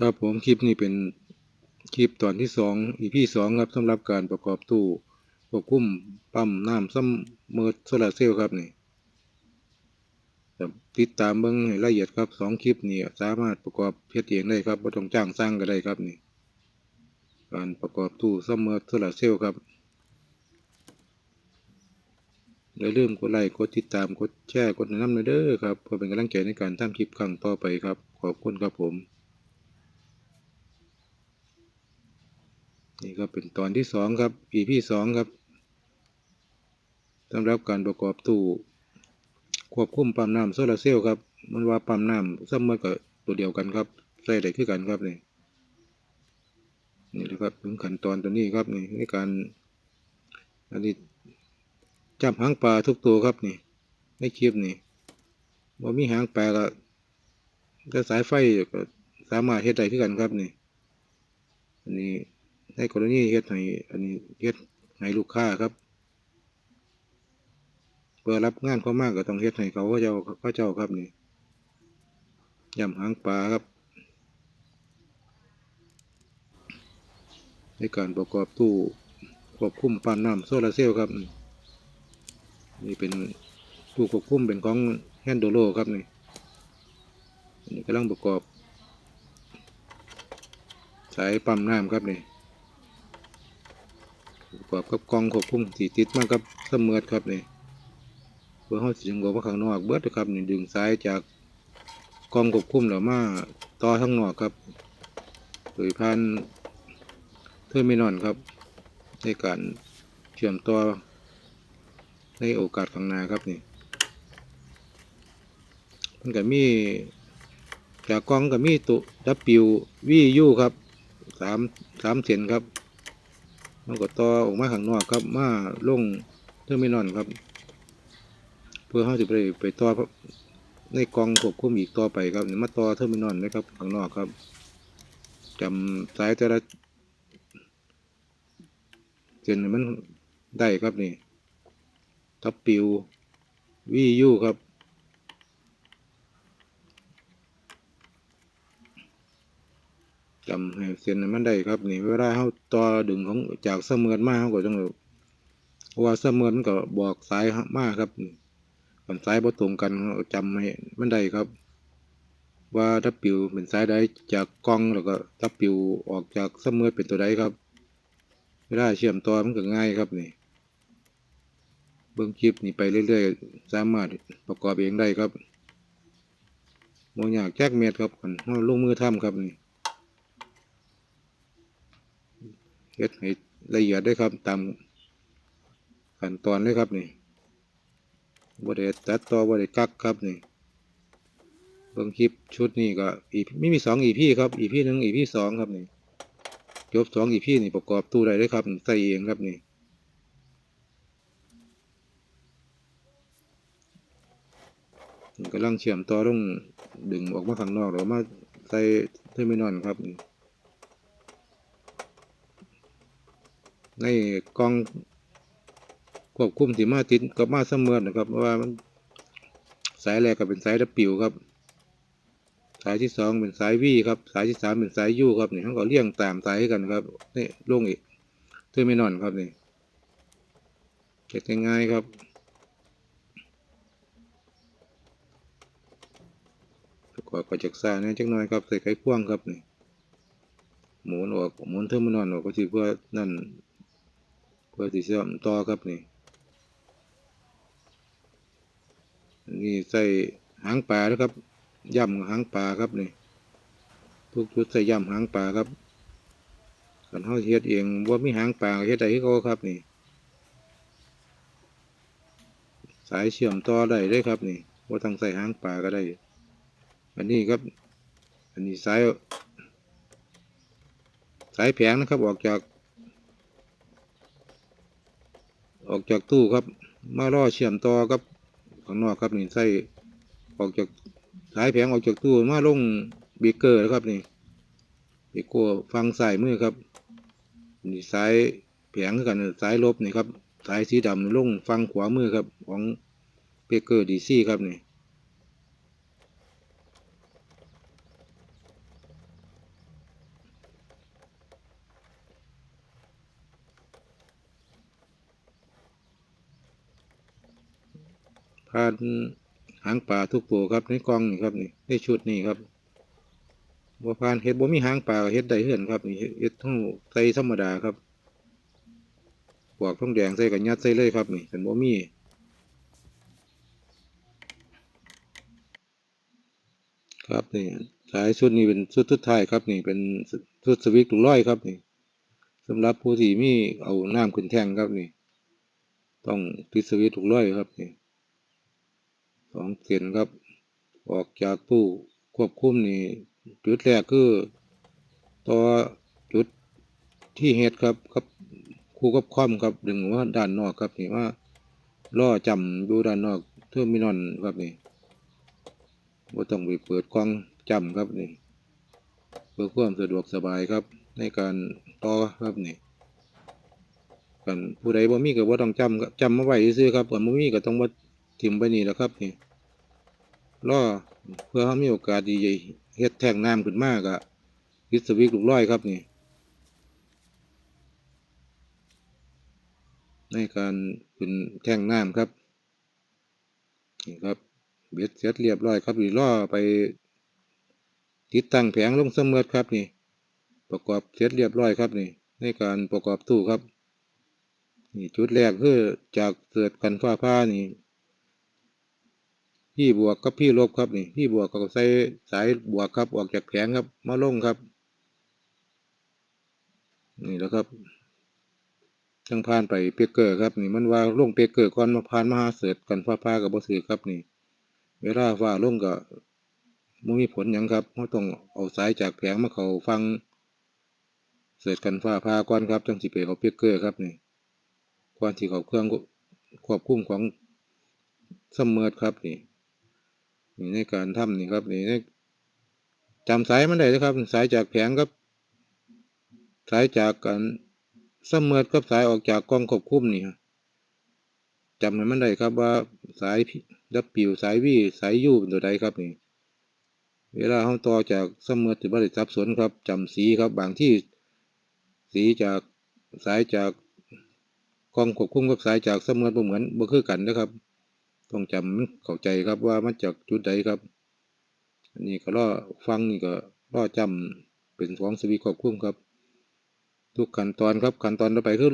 ครับผมคลิปนี้เป็นคลิปตอนที่สองอีพีสองครับสำหรับการประกอบตู้ควบคุมปั๊มน้ำซัมเมอร์โซลาร์เซลล์ครับนี่ติดตามเบิ่งให้ละเอียดครับสองคลิปนี้สามารถประกอบเฮ็ดเองได้ครับบ่ต้องจ้างสร้างก็ได้ครับนี่ การประกอบตู้ซัมเมอร์โซลาร์เซลล์ครับอย่าลืมกดไลค์กดติดตามกดแชร์กดแนะนำเด้อครับเพื่อเป็นกำลังใจในการทำคลิปครั้งต่อไปครับ ขอบคุณครับผม นี่ก็เป็นตอนที่สองครับ EP สองครับสำหรับการประกอบตู้ควบคุมปั๊มน้ำโซลาเซลล์ครับ มันว่าปั๊มน้ำซัมเมอร์ก็ตัวเดียวกันครับใส่ได้คือกันครับนี่นี่นะครับถึงขั้นตอนตัวนี้ครับนี่ในการอันนี้จับหางปลาทุกตัวครับนี่ในคลิปนี่ว่ามีหางปลาก็สายไฟก็สามารถเฮ็ดได้คือกันครับนี่อันนี้ ในกรณีเฮ็ดให้อันนี้เฮ็ดให้ลูกค้าครับเพื่อรับงานเขามากก็ต้องเฮ็ดให้เขาเขาเจ้าเขาเจ้าครับนี่ยำหางปลาครับ ในการประกอบตู้ควบคุมปั๊มน้ำโซลาร์เซลล์ครับ นี่เป็นตู้ควบคุมเป็นของแฮนโดโลครับนี่นี่กำลังประกอบ สายปั๊มน้ำครับนี่ ประกอบกับกองควบคุมที่ติดมากับเสมือดครับนี่เพื่อเขาสิงบอกว่าข้างนอกเบิดนะครับนี่ดึงสายจากกองควบคุมแล้วมาต่อข้างนอกครับโดยผ่านเทอร์มินอลครับในการเชื่อมต่อในโอกาสข้างหน้าครับนี่มันก็มีจากกล้องก็มีตุดับปิววียูครับสามสามเซนครับ มันก็ต่อออกมาข้างนอกครับมาลงเทอร์มินอลครับ เพื่อเขาจะไปไปต่อในกองควบคุมอีกต่อไปครับมาต่อเทอร์มินอลนะครับข้างนอกครับจำสายแต่ละเส้นมันได้ครับนี่ทับปิววียูครับ จำให้เส้นมันได้ครับ นี่เวลาเขาต่อดึงของจากเสมือนมาเขาก็ต้องเพราะว่าเสมือนก็บอกสายมาครับกันสายบ่ตรงกันเขาจำให้มันได้ครับ ว่าทับปิวเป็นสายใดจากกล้องแล้วก็ทับปิวออกจากเสมือนเป็นตัวใดครับเวลาเชื่อมต่อมันก็ง่ายครับนี่เบิ่งคลิปนี่ไปเรื่อยๆ สามารถประกอบเองได้ครับโมอยากแจ็คเม็ดครับกันเราลงมือทำครับนี่ เฮ็ดให้ละเอียดได้ครับตามขั้นตอนเลยครับนี่บ่ได้ตัดต่อบ่ได้กักครับนี่เบิ่งคลิปชุดนี้ก็อีไม่มีสองอีพี่ครับอีพี่หนึ่งอีพี่สองครับนี่จบสองอีพี่นี่ประกอบตู้ได้เลยครับใส่เองครับนี่กำลังเชื่อมต่อต้องดึงออกมาข้างนอกแล้วมาใส่เทอร์มินอลครับนี่ ในกองควบคุมที่มาติดกับมาเสมอนะครับเพราะว่ามันสายแรกก็เป็นสายดับปิวครับ สายที่สองเป็นสายวีครับ สายที่สามเป็นสายยูครับนี่เขาก็เลี่ยงตามสายกันครับนี่ลงอีกเทอร์มินอลครับนี่เก็บง่ายๆครับประกอบกับจักรสานเนี่ยจักหน่อยครับใส่ไขควงครับนี่หมุนออกหมุนเทอร์มินอลออกก็สิเพื่อนั่น เพื่อที่จะต่อครับนี่นี่ใส่หางปลานะครับย่ำหางปลาครับนี่ทุกชุดใส่ย่ำหางปลาครับกันเฮาเฮ็ดเองว่ามีหางปลาเฮ็ดได้คือเขาครับนี่ สายเชื่อมต่อได้เลยครับนี่ว่าต้องใส่หางปลาก็ได้ อันนี้ครับ อันนี้สายสายแผงนะครับออกจาก ออกจากตู้ครับ มาล่อเชื่อมต่อครับข้างนอกครับนี่ใส่ออกจากสายแผงออกจากตู้มาลงเบเกอร์นะครับนี่เบเกอร์ฟังสายมือครับนี่สายแผงกันสายลบนี่ครับสายสีดำนี่ลงฟังขวามือครับของเบเกอร์ดีซี่ครับนี่ ผ่านหางปลาทุกตัวครับในกองนี่ครับนี่ในชุดนี่ครับบ่ผ่านเฮ็ดบ่มีหางปลาเฮ็ดได้เฮือนครับนี่เฮ็ดเฮาใส่ธรรมดาครับปวกทองแดงใส่ก็ยัดใส่เลยครับนี่คันบ่มีครับนี่สายชุดนี้เป็นชุดสุดท้ายครับนี่เป็นชุดสวิกลูกร้อยครับนี่สำหรับผู้ที่มีเอาน้ำขึ้นแท่งครับนี่ ต้องติดสวิตช์ถูกร้อยครับนี่ สองเส้นครับ ออกจากตู้ควบคุมนี่จุดแรกคือต่อจุดที่เฮ็ดครับครับคู่กับคอมครับดึงว่าด้านนอกครับนี่ว่าล่อจำดูด้านนอกเทอร์มินอลครับนี่ว่าต้องไปเปิดกล้องจำครับนี่เพื่อความสะดวกสบายครับ ในการต่อครับนี่กันผู้ใดบ่มีก็บ่ต้องจำจำมาไว้ซื่อครับกันบ่มีก็ต้องบ่ถิ่มไปนี่แหละครับนี่ รอเพื่อเฮามีโอกาสดีเฮ็ดแท่งน้ำขึ้นมาก็ปิสวิตช์ลูกร้อยครับนี่ ในการเป็นแท่งน้ำครับนี่ครับเบ็ดเสร็จเรียบร้อยครับนี่อไป ติดตั้งแผงลงเสมอครับนี่ ประกอบเสร็จเรียบร้อยครับนี่ ในการประกอบตู้ครับ นี่จุดแรกคือจากเกิดกันฟ้าผ้านี่ พี่บวกกับพี่ลบครับนี่พี่บวกก็ใส่สายบวกครับออกจากแผงครับ มาลงครับ นี่แล้วครับจังผ่านไปเปกเกอร์ครับ นี่มันว่าลงเปกเกอร์ก่อนมาผ่านมหาเสิร์ตกันฟ้าผ้ากับบ่สือครับนี่ เวลาฟ้าลงก็บ่มีผลยังครับเราต้องเอาสายจากแผงมาเขาฟังเสิร์ตกันฟ้าผ้าก่อนครับจังสิไปเอาเปกเกอร์ครับนี่ก่อนที่เขาเครื่องควบคุมของซัมเมอร์ครับนี่ นี่ในการทำนี่ครับนี่ในจำสายมันได้นะครับ สายจากแผงครับ สายจากการซัมเมอร์กับสายออกจากกล้องควบคุมนี่จำให้มันได้ครับว่าสายดับปิวสายวีสายยูเป็นตัวใดครับนี่ เวลาเขาต่อจากซัมเมอร์ถือว่าได้สับสนครับจำสีครับบางที่สีจากสายจากกล้องควบคุมกับสายจากเสมือนบ่เหมือนบ่คือกันนะครับ ต้องจำเข้าใจครับว่ามาจากจุดใดครับ อันนี้ก็ล่อฟังนี่ก็ล่อจำเป็นของสวีขอบคุมครับ ทุกขั้นตอนครับขั้นตอนต่อไปคือ